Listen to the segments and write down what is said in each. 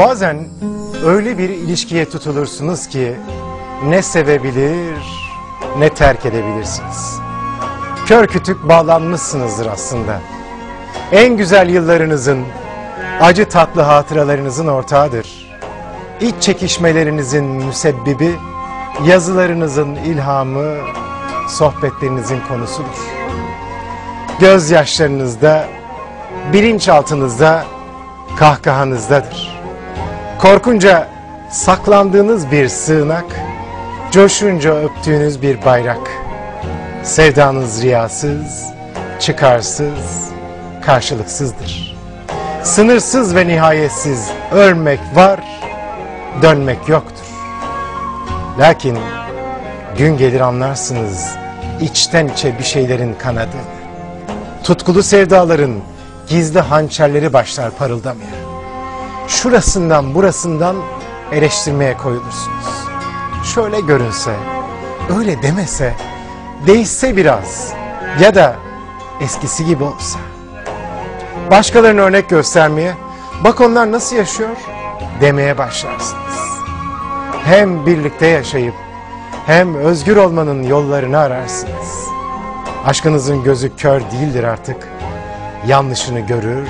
Bazen öyle bir ilişkiye tutulursunuz ki ne sevebilir ne terk edebilirsiniz. Kör kütük bağlanmışsınızdır aslında. En güzel yıllarınızın, acı tatlı hatıralarınızın ortağıdır. İç çekişmelerinizin müsebbibi, yazılarınızın ilhamı, sohbetlerinizin konusudur. Gözyaşlarınızda, bilinçaltınızda, kahkahanızdadır. Korkunca saklandığınız bir sığınak, coşunca öptüğünüz bir bayrak. Sevdanız riyasız, çıkarsız, karşılıksızdır. Sınırsız ve nihayetsiz ölmek var, dönmek yoktur. Lakin gün gelir anlarsınız içten içe bir şeylerin kanadığını. Tutkulu sevdaların gizli hançerleri başlar parıldamaya. Şurasından burasından eleştirmeye koyulursunuz. Şöyle görünse, öyle demese, değişse biraz ya da eskisi gibi olsa. Başkalarına örnek göstermeye, bak onlar nasıl yaşıyor demeye başlarsınız. Hem birlikte yaşayıp hem özgür olmanın yollarını ararsınız. Aşkınızın gözü kör değildir artık. Yanlışını görür,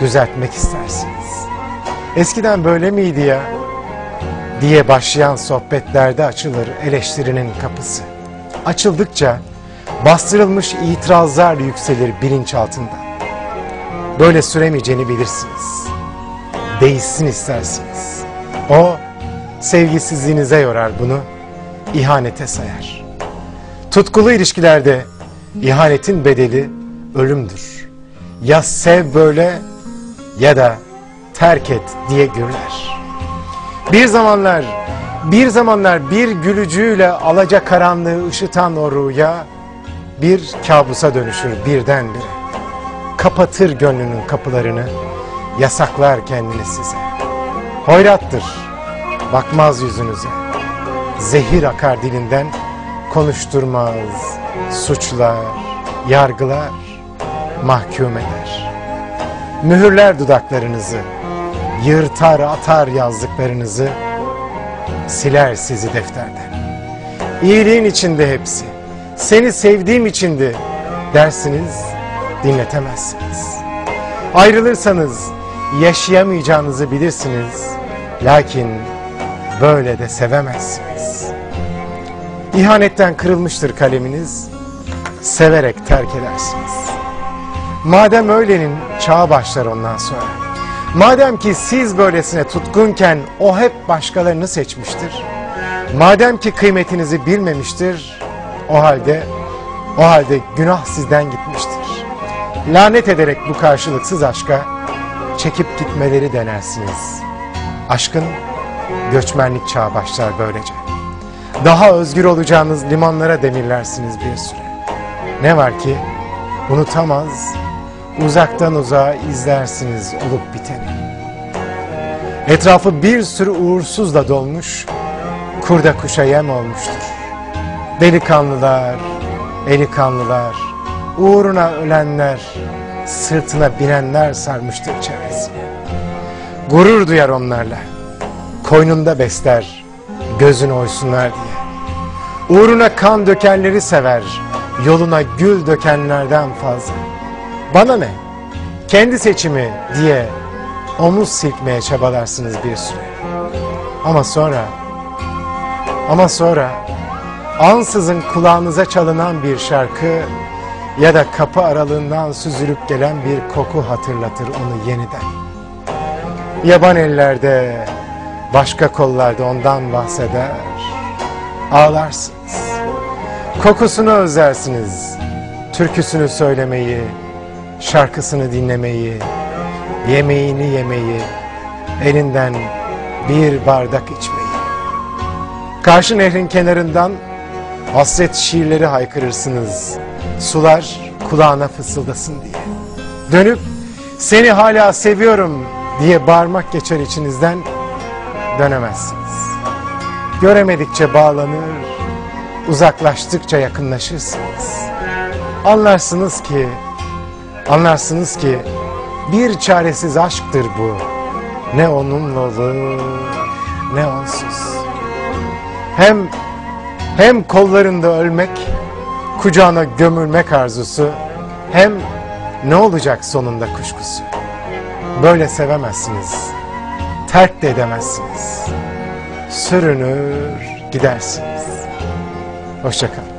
düzeltmek istersiniz. Eskiden böyle miydi ya? diye başlayan sohbetlerde açılır eleştirinin kapısı. Açıldıkça bastırılmış itirazlar yükselir bilinç altında. Böyle süremeyeceğini bilirsiniz. Değişsin istersiniz. O sevgisizliğinize yorar bunu, ihanete sayar. Tutkulu ilişkilerde ihanetin bedeli ölümdür. Ya sev böyle ya da terk et diye gürler. Bir zamanlar, bir zamanlar bir gülücüğüyle alaca karanlığı ışıtan o rüya bir kabusa dönüşür birdenbire. Kapatır gönlünün kapılarını, yasaklar kendini size. Hoyrattır, bakmaz yüzünüze. Zehir akar dilinden, konuşturmaz, suçlar, yargılar, mahkum eder. Mühürler dudaklarınızı, yırtar atar yazdıklarınızı, siler sizi defterden. İyiliğin içinde hepsi, seni sevdiğim içindi dersiniz, dinletemezsiniz. Ayrılırsanız yaşayamayacağınızı bilirsiniz, lakin böyle de sevemezsiniz. İhanetten kırılmıştır kaleminiz, severek terk edersiniz. Madem öylenin çağı başlar ondan sonra. Madem ki siz böylesine tutkunken o hep başkalarını seçmiştir. Madem ki kıymetinizi bilmemiştir, o halde o halde günah sizden gitmiştir. Lanet ederek bu karşılıksız aşka çekip gitmeleri denersiniz. Aşkın göçmenlik çağı başlar böylece. Daha özgür olacağınız limanlara demirlersiniz bir süre. Ne var ki unutamaz, uzaktan uzağa izlersiniz olup biteni. Etrafı bir sürü uğursuzla dolmuş, kurda kuşa yem olmuştur. Delikanlılar, elikanlılar, uğruna ölenler, sırtına binenler sarmıştır çevresini. Gurur duyar onlarla, koynunda besler, gözün oysunlar diye. Uğruna kan dökenleri sever, yoluna gül dökenlerden fazla. Bana ne? Kendi seçimi diye omuz silkmeye çabalarsınız bir süre. Ama sonra, ama sonra ansızın kulağınıza çalınan bir şarkı ya da kapı aralığından süzülüp gelen bir koku hatırlatır onu yeniden. Yaban ellerde, başka kollarda ondan bahseder, ağlarsınız. Kokusunu özlersiniz, türküsünü söylemeyi, şarkısını dinlemeyi, yemeğini yemeyi, elinden bir bardak içmeyi. Karşı nehrin kenarından hasret şiirleri haykırırsınız, sular kulağına fısıldasın diye. Dönüp seni hala seviyorum diye bağırmak geçer içinizden, dönemezsiniz. Göremedikçe bağlanır, uzaklaştıkça yakınlaşırsınız. Anlarsınız ki, anlarsınız ki bir çaresiz aşktır bu. Ne onunla olur ne onsuz. Hem hem kollarında ölmek, kucağına gömülmek arzusu, hem ne olacak sonunda kuşkusu. Böyle sevemezsiniz, terk de edemezsiniz. Sürünür gidersiniz. Hoşçakalın.